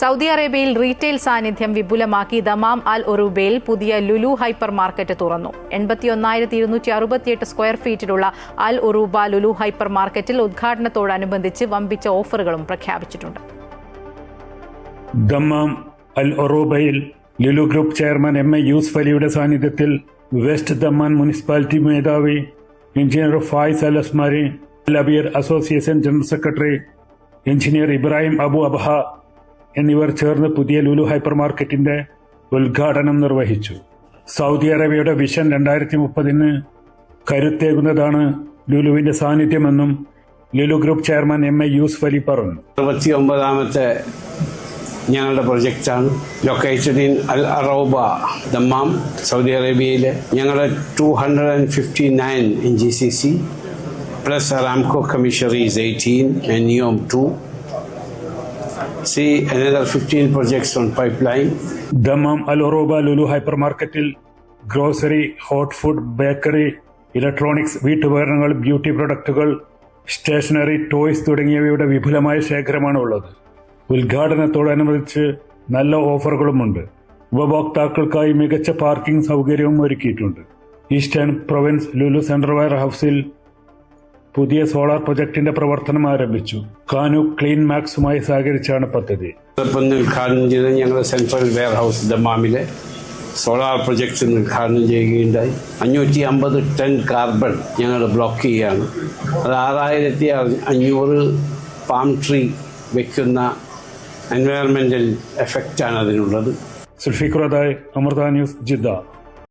Saudi അറേബ്യയിൽ retail സാന്നിധ്യം വിപുലമാക്കി Dammam Al ഒറൂബയിൽ പുതിയ ലുലു ഹൈപ്പർ മാർക്കറ്റ് തുറന്നു. എൺപത്തിയൊന്നായിരത്തി ഇരുന്നൂറ്റി അറുപത്തിയെട്ട് സ്ക്വയർ ഫീറ്റിലുള്ള അൽ ഒറൂബ ലുലു ഹൈപ്പർ മാർക്കറ്റിൽ ഉദ്ഘാടനത്തോടനുബന്ധിച്ച് വമ്പിച്ച ഓഫറുകളും പ്രഖ്യാപിച്ചിട്ടുണ്ട്. Dammam Al ഒറൂബയിൽ Lulu group chairman M A Yusuff അലിയുടെ സാന്നിധ്യത്തിൽ വെസ്റ്റ് ദമ്മാൻ മുനിസിപ്പാലിറ്റി മേധാവി engineer Fayez Al Asmari അബിയർ association general secretary engineer Ibrahim Abu Abha എന്നിവർ ചേർന്ന് പുതിയ ലുലു ഹൈപ്പർ മാർക്കറ്റിന്റെ ഉദ്ഘാടനം നിർവഹിച്ചു. സൗദി അറേബ്യയുടെ വിഷൻ രണ്ടായിരത്തി മുപ്പതിന് കരുത്തേകുന്നതാണ് ലുലുവിന്റെ സാന്നിധ്യമെന്നും Lulu group chairman M A Yusuff Ali പറഞ്ഞു. അറുപത്തി ഒമ്പതാമത്തെ ഞങ്ങളുടെ പ്രൊജക്റ്റാണ്. Located in Al Oroba Dammam Saudi അറേബ്യയിലെ ഞങ്ങളുടെ two hundred and fifty nine in G C C plus Aramco commissaries eighteen and NEOM two another fifteen projects on pipeline Dammam Al Oroba Lulu hyper മാർക്കറ്റിൽ grocery hot food bakery electronics വീട്ടുപകരണങ്ങൾ beauty പ്രൊഡക്റ്റുകൾ stationery toys തുടങ്ങിയവയുടെ വിപുലമായ ശേഖരമാണ് ഉള്ളത് ഉദ്ഘാടനത്തോടനുബന്ധിച്ച് നല്ല ഓഫറുകളുമുണ്ട്. ഉപഭോക്താക്കൾക്കായി മികച്ച parking സൗകര്യവും ഒരുക്കിയിട്ടുണ്ട്. ഈസ്റ്റേൺ പ്രൊവിൻസ് ലുലു സെൻട്രൽ വെയർ ഹൌസിൽ പുതിയ സോളാർ പ്രൊജക്ടിന്റെ പ്രവർത്തനം ആരംഭിച്ചു. കാനു ക്ലീൻ മാക്സുമായി സഹകരിച്ചാണ് പദ്ധതി. ഉദ്ഘാടനം ചെയ്ത് ഞങ്ങളുടെ സെൻട്രൽ വെയർ ഹൗസ് ദമാമിലെ സോളാർ പ്രൊജക്ട് ഉദ്ഘാടനം ചെയ്യുകയുണ്ടായി. അഞ്ഞൂറ്റി അമ്പത് ടൺ കാർബൺ ഞങ്ങൾ ബ്ലോക്ക് ചെയ്യുകയാണ്. അത് ആറായിരത്തി അഞ്ഞൂറ് പാം ട്രീ വയ്ക്കുന്ന എൻവയറമെന്റൽ എഫക്റ്റാണ് അതിനുള്ളത്. സുൽഫിഖുറദായ് അമൃത ന്യൂസ് ജിദ്ദ.